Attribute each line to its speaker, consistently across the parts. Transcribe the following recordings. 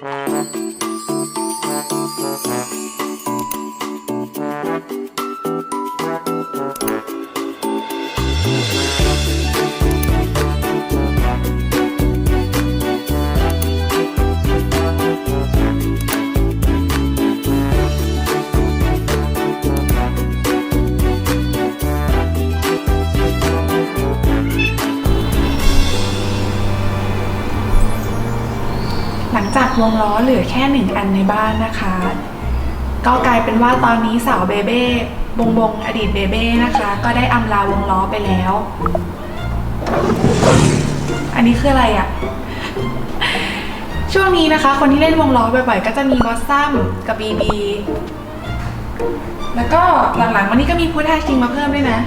Speaker 1: ห วงล้อเหลือแค่หนึ่งอันในบ้านนะคะ ก็กลายเป็นว่าตอนนี้สาวเบเบ้บงบงอดีตเบเบ้นะคะ ก็ได้อำลาวงล้อไปแล้ว อันนี้คืออะไรอะ่ะ ช่วงนี้นะคะ คนที่เล่นวงล้อบ่อยๆ ก็จะมีบอสซัมกับบีบี แล้วก็หลังๆวันนี้ก็มีพุทธาชิงมาเพิ่มด้วยนะ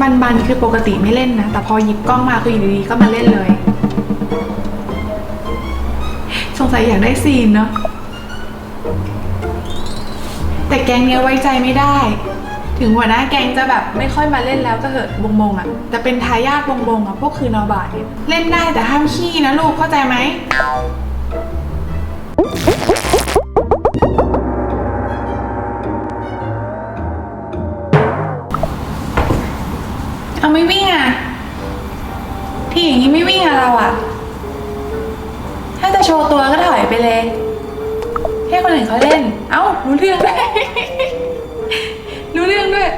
Speaker 1: บันบันคือปกติไม่เล่นนะ แต่พอหยิบกล้องมาคืออยู่ดีๆก็มาเล่นเลย สงสัยอยากได้ซีนเนาะแต่แกงเนี้ยไว้ใจไม่ได้ ถึงหัวหน้าแกงจะแบบไม่ค่อยมาเล่นแล้วก็เหอะบงบงอะ่ะแต่เป็นทายาทบงบงอะ่ะพวกคือนอบาทเนี่ยเล่นได้แต่ห้ามขี้นะลูกเข้าใจไหมเอาไม่วิ่งอะ ที่อย่างนี้ไม่วิ่งอะเราอะ จะโชว์ตัวก็ถอยไปเลย ให้คนอื่นเขาเล่น เอ้า รู้เรื่องด้วย รู้เรื่องด้วย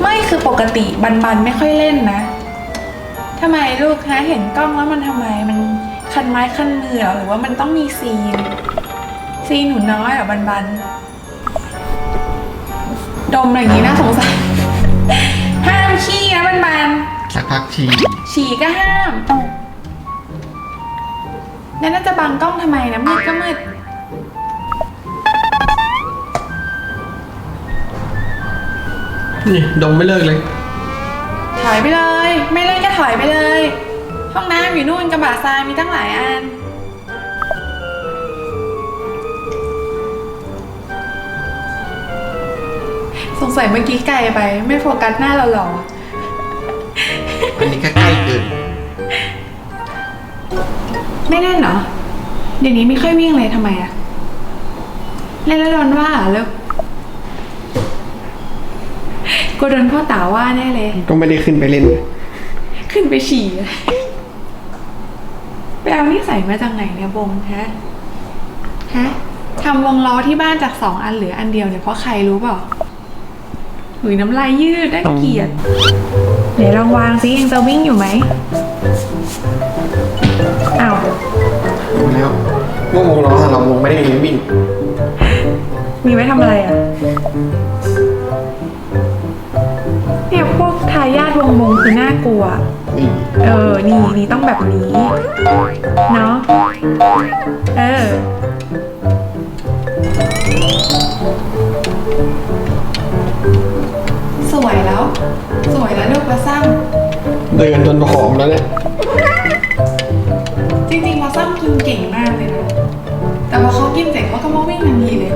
Speaker 1: ไม่คือปกติบันบันไม่ค่อยเล่นนะทำไมลูกฮะเห็นกล้องแล้วมันทำไมมันคันไม้คันมือหรือว่ามันต้องมีซีน ซีนหนูน้อยเหรอบันบันดมอะไรอย่างนี้น่าสงสารห้ามขี้นะบันบัน
Speaker 2: สักพักชี
Speaker 1: ฉี่ก็ห้าม แล้วน่าจะบังกล้องทำไมนะมืดก็มืด
Speaker 2: นี่ดมไม่เลิกเลย
Speaker 1: ถอยไปเลย ไม่เล่นก็ถอยไปเลย ห้องน้ำอยู่นู่นกระบะทรายมีตั้งหลายอัน สงสัยเมื่อกี้ไกลไป ไม่โฟกัสหน้าเราหรอ
Speaker 2: อันนี้ก็ใกล้เกิน
Speaker 1: ไม่เล่นเหรอ เดี๋ยวนี้ไม่ค่อยวิ่งเลยทำไมอะเล่นแล้วโดนว่าเหรอลูกกูโดนพ่อตาว่าแน่เลย
Speaker 2: ก็ไม่ได้ขึ้นไปเล่น
Speaker 1: ขึ้นไปฉี่อะไปเอานิสัยมาจากไหนเนี่ยบงฮะฮะทำวงล้อที่บ้านจากสองอันเหลืออันเดียวเนี่ยเพราะใครรู้เปล่า หุยน้ำลายยืดได้เกลียดเดี๋ยวลองวางซิยังจะวิ่งอยู่ไหมอ้าว
Speaker 2: รู้แล้วว่าวงล้อเราวงไม่ได้มีวิ่ง
Speaker 1: มีไว้ทำอะไรอะเนี่ยพวกทายาทวงมงคือน่ากลัว
Speaker 2: นี่
Speaker 1: เออ นี่นี่ต้องแบบนี้ เนาะ เออ สวยแล้วลูกปลาซ้
Speaker 2: เดินจนผอมแล้วเนี่ยำ
Speaker 1: จริงๆปลาซ้ำกินเก่งมากเลยนะ แต่พอเขากินเสร็จเขาก็มาวิ่งทันทีเลย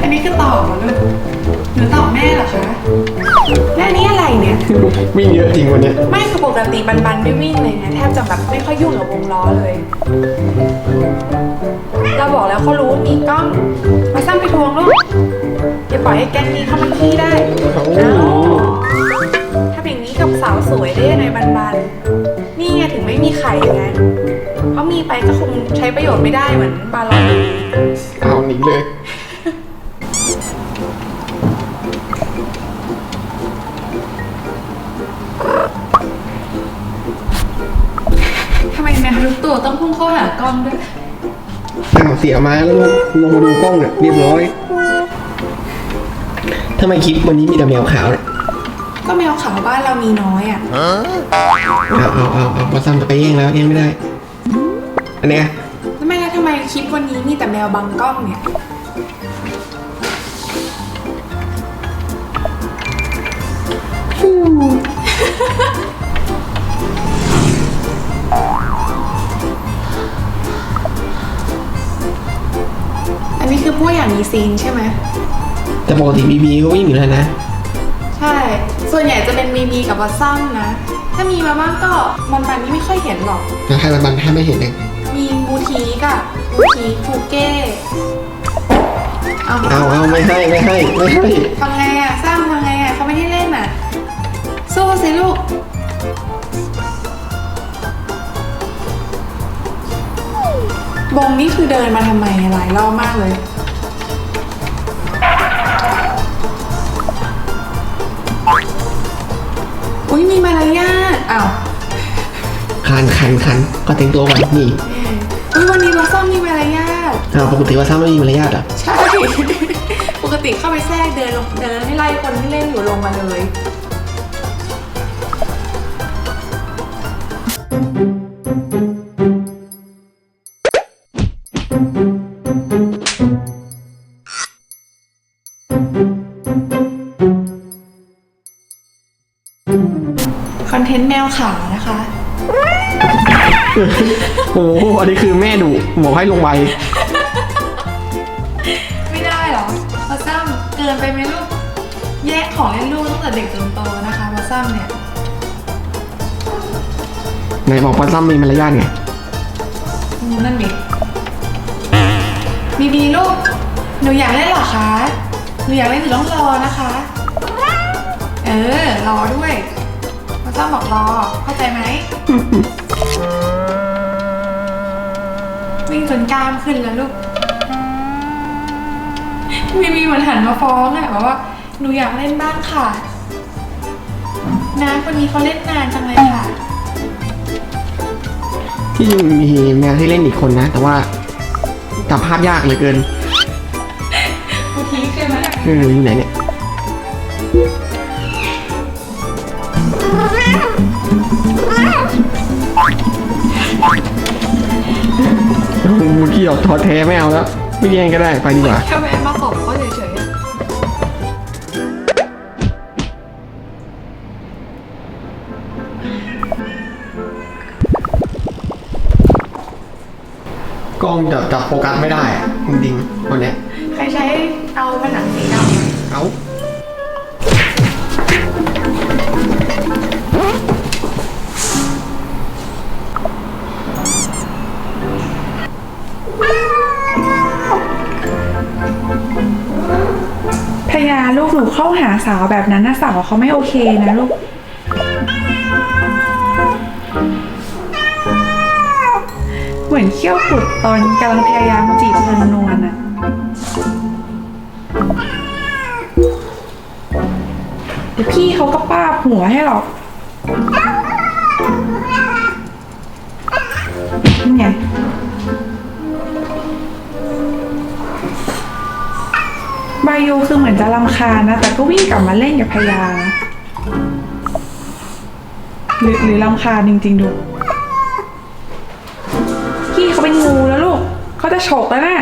Speaker 1: อันนี้คือตอบเหรอลูกหรือตอบแม่เหรอคะและอันนี้อะไรเนี่ย
Speaker 2: วิ่งเยอะจริงวันเนี้ย
Speaker 1: ไม่คือปกติบันบันไม่วิ่งเลยนะแทบจะแบบไม่ค่อยยุ่งกับวงล้อเลย เราบอกแล้วเขารู้ว่ามีกล้องมาซ้ำไป ทวงลูกอย่าปล่อยให้แก๊งนี้เข้ามาขี้ได้
Speaker 2: โอ้โห
Speaker 1: เอ้าถ้าอย่างนี้กับสาวสวยได้ยังไงบันบันนี่ไงถึงไม่มีไข่ไงเพราะมีไปก็คงใช้ประโยชน์ไม่ได้เหมือนบาลอน
Speaker 2: เอาหนีเลย
Speaker 1: ทำไมแมวทุกตัวต้องพุ่งเข้าหากล้องด้วย
Speaker 2: อ้าว เสียมาแล้วลงมาดูกล้องเนี่ยเรียบร้อยทำไมคลิปวันนี้มีแต่แมวขาวเนี่ย
Speaker 1: ก็แมวขาวบ้านเรามีน้อยอะ
Speaker 2: เอาเอาเอาเอาพอซ้ำจะไปแย่งแล้วแย่งไม่ได้ อันเนี้ย
Speaker 1: แล้วไม่แล้วทำไมคลิปวันนี้มีแต่แมวบังกล้องเนี่ย นนี้คือพวกอย่างมีซีนใช่ไหม
Speaker 2: แต่แต่ปกติบีบีก็วิ่งอยู่แล้วนะ
Speaker 1: ใช่ ส่วนใหญ่จะเป็นมีมีกับวัตซัมนะ ถ้ามีมาบ้างก็มันปันนี่ไม่ค่อยเห็นหรอก
Speaker 2: แล้วใครมันแทบไม่เห็นเลย
Speaker 1: มีบูทีกับบูทีฟูเก้เอา
Speaker 2: เอาเอาไม่ให้ไม่ให้ไม่ให้
Speaker 1: ทำไงอะซ้ำทำไงอะเขาไม่ให้เล่นอะสู้สิลูก บงนี่คือเดินมาทำไมหลายรอบมากเลย อุ้ยมีมารยาทอ้าว
Speaker 2: คันคันคันก็แต่งตัวก่อนนี่
Speaker 1: อุ้ยวันนี้เราซ่อมมีมารยาท
Speaker 2: เอาปกติว่าซ้ำไม่มีมารยาทเหรอะ
Speaker 1: ใช่ ปกติเข้าไปแทรกเดินลงเดินให้ไล่คนที่เล่นอยู่ลงมาเลย ขาวนะคะ
Speaker 2: โอ้โหอันนี้คือแม่ดุบอกให้ลงไป
Speaker 1: ไม่ได้เหรอมาซ้ำเกินไปไหมลูก แยกของเล่นลูกตั้งแต่เด็กจนโตนะคะมาซ้ำเนี่ย
Speaker 2: ไหนบอกว่าซ้ำมีมารยาทไง
Speaker 1: อืมนั่นดิบีบีลูก หนูอยากเล่นเหรอคะ หนูอยากเล่นหนูต้องรอนะคะ เออ รอด้วย มาซ้ำบอกรอ เข้าใจไหม วิ่งจนกล้ามขึ้นแล้วลูกบีบีเหมือนหันมาฟ้องอะแบบว่า หนูอยากเล่นบ้างค่ะน้าคนนี้เขาเล่นนานจังเลยค่ะ
Speaker 2: ที่จริงมีแมวที่เล่นอีกคนนะ แต่ว่าจับภาพยากเหลือเกิน
Speaker 1: บูทีใช่ไหม
Speaker 2: เอออยู่ไหนเนี่ย มูกี้ออกท้อแท้ไม่เอาแล้ว ไม่แย่งก็ได้ไปดีกว่า
Speaker 1: แค่แวะมาตบเขาเฉยๆอะ
Speaker 2: กล้องจะจับโฟกัสไม่ได้อะจริงๆวันเนี้ย
Speaker 1: ใครใช้เอาผนังสีดำอะ
Speaker 2: เอาา
Speaker 1: ลูกหนูเข้าหาสาวแบบนั้นนะสาวเขาไม่โอเคนะลูก เหมือนเขี้ยวกุดตอนกำลังพยายามจีบนวลนวลอะเดี๋ยวพี่เขาก็ป้าบหัวให้หรอกายูคือเหมือนจะรำคาญนะ แต่ก็วิ่งกลับมาเล่นกับพยา หรือหรือรำคาญจริง ๆ ดู พี่เขาเป็นงูแล้วลูก เขาจะฉกแล้วนะ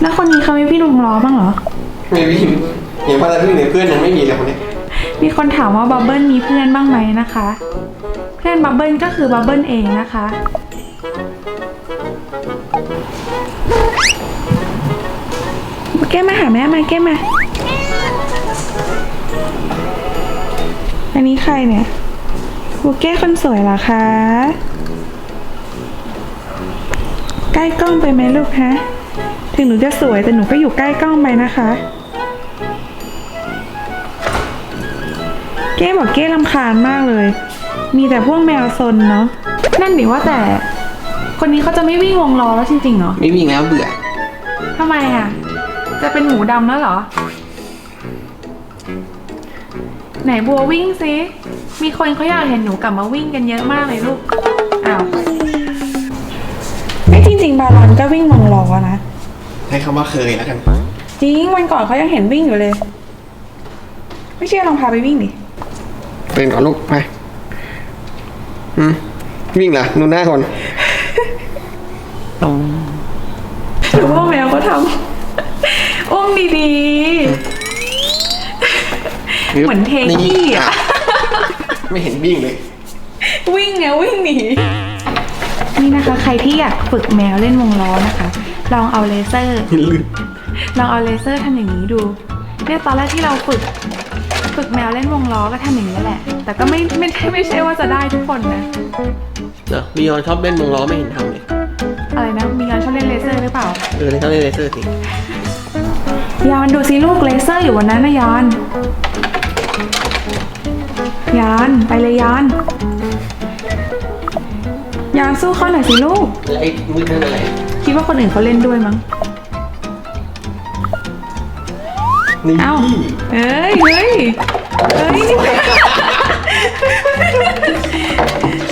Speaker 1: แล้วคนนี้เขาไม่พี่ลุงล้อบ้างเหรอ
Speaker 2: ไม่วิ่งเห็นว่าจะวิ่งหรือเพื่อนยังไม่มีเลยคนนี้
Speaker 1: มีคนถามว่าบับเบิลมีเพื่อนบ้างไหมนะคะ เพื่อนบับเบิลก็คือบับเบิลเองนะคะ แก้มาหาแม่มาแก้มา อันนี้ใครเนี่ยบูเก้คนสวยเหรอคะ ใกล้กล้องไปไหมลูกฮะ ถึงหนูจะสวยแต่หนูก็อยู่ใกล้กล้องไปนะคะ เก้บอกเก้ลำคาญมากเลย มีแต่พวกแมวซนเนาะ นั่นดิว่าแต่ คนนี้เขาจะไม่วิ่งวงล้อแล้วจริงๆเหรอ
Speaker 2: ไม่วิ่งแล้วเบื่อ
Speaker 1: ทำไมอะ จะเป็นหมูดำแล้วเหรอ ไหนบัววิ่งซิ มีคนเขาอยากเห็นหนูกลับมาวิ่งกันเยอะมากเลยลูก อ้าวไอ้จริง ๆ บาลอนก็วิ่งวงล้อนะ
Speaker 2: ใช้คำว่าเคยแล้วกัน
Speaker 1: จริงวันก่อนเขายังเห็นวิ่งอยู่เลย ไม่เชื่อลองพาไปวิ่งดิ
Speaker 2: เป็นก่อนลูกไปอืมวิ่งเหรอดูหน้าก่อน
Speaker 1: ดูว่าแมวเขาทำ อุ้มดีๆ เหมือนเทขี้อะ
Speaker 2: ไม่เห็นวิ่งเลย
Speaker 1: วิ่งไงวิ่งหนี นี่นะคะ ใครที่อยากฝึกแมวเล่นวงล้อนะคะ ลองเอาเลเซอร์
Speaker 2: ลื่น
Speaker 1: ลองเอาเลเซอร์ทำอย่างนี้ดู เนี่ยตอนแรกที่เราฝึก ฝึกแมวเล่นวงล้อก็ทำอย่างนี้แหละ แต่ก็ไม่ไม่ใช่ไม่ใช่ว่าจะได้ทุกคนนะ
Speaker 2: เนอะบียอนชอบเล่นวงล้อไม่เห็นทำเลย
Speaker 1: อะไรนะ มีงานชอบเล่นเลเซอร์หรือเปล่า
Speaker 2: เออเลยชอบเล่นเลเซอร์สิ
Speaker 1: ยอนดูสิลูกเลเซอร์อยู่บนนั้นนะยอนยอนไปเลยยอนยอนสู้เขาหน่อยสิลูก
Speaker 2: แล้วไอ้มือนั่นอะไร
Speaker 1: คิดว่าคนอื่นเขาเล่นด้วยมั้ง
Speaker 2: นี่
Speaker 1: เอ้า เอ้ยเฮ้ยเฮ้ยนี่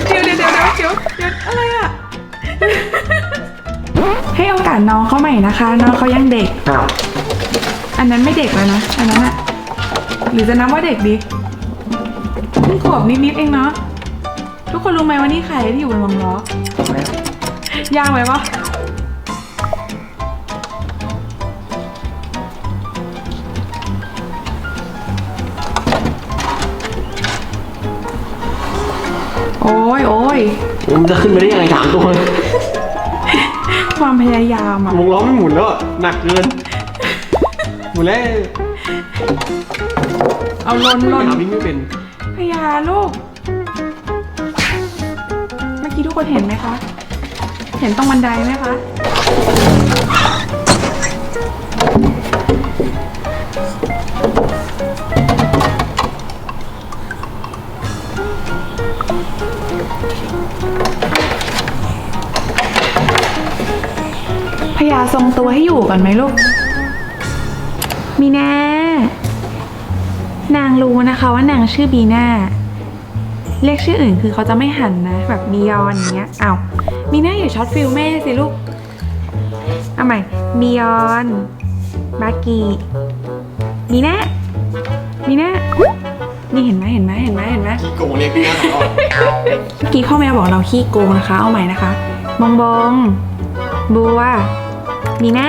Speaker 1: เดี๋ยวเดี๋ยวเดี๋ยวเดี๋ยวเดี๋ยวอะไรอะ ให้โอกาสน้องเขาใหม่นะคะ น้องเขายังเด็ก
Speaker 2: อ้าว
Speaker 1: อันนั้นไม่เด็กแล้วนะ อันนั้นอะหรือจะนับว่าเด็กดีเพิ่งขวบนิดๆเองเนาะ ทุกคนรู้ไหมว่านี่ใครที่อยู่บนวงล้อยากไหมวะโอ้ยโอ้ย
Speaker 2: มันจะขึ้นไปได้ยังไงถามตัว
Speaker 1: ความพยายามอะ
Speaker 2: วงล้อไม่หมุนแล้วอะหนักเกิน หมุนแล้ว
Speaker 1: เอาลนลน
Speaker 2: หาวิ่งไม่เป็น
Speaker 1: พยาลูก เมื่อกี้ทุกคนเห็นไหมคะ เห็นตรงบันไดไหมคะพยาทรงตัวให้อยู่ก่อนไหมลูก มีแน่นางรู้นะคะว่านางชื่อบีน่าเรียกชื่ออื่นคือเขาจะไม่หันนะ แบบมียอนอย่างเงี้ยอ้าวมีน่าอย่าช็อตฟิลแม่สิลูกเอาใหม่มียอนบากีมีน่ามีน่านี่เห็นไหมเห็นไหมเห็นไหมเห็นไหม
Speaker 2: ขี้โกงเรียกพี่หน้าสองรอบ
Speaker 1: เมื่อกี้ข้อแมวบอกเราขี้โกงนะคะ เอาใหม่นะคะ บองบองบัวมีน่า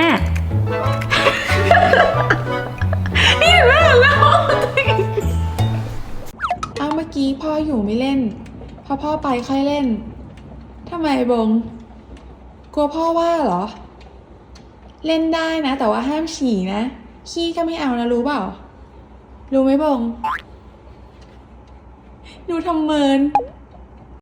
Speaker 1: นูไม่เล่น พอพ่อไปค่อยเล่นทำไมบง กลัวพ่อว่าเหรอ เล่นได้นะ แต่ว่าห้ามฉี่นะ ขี้ก็ไม่เอานะรู้เปล่า รู้ไหมบง ดูทำเมิน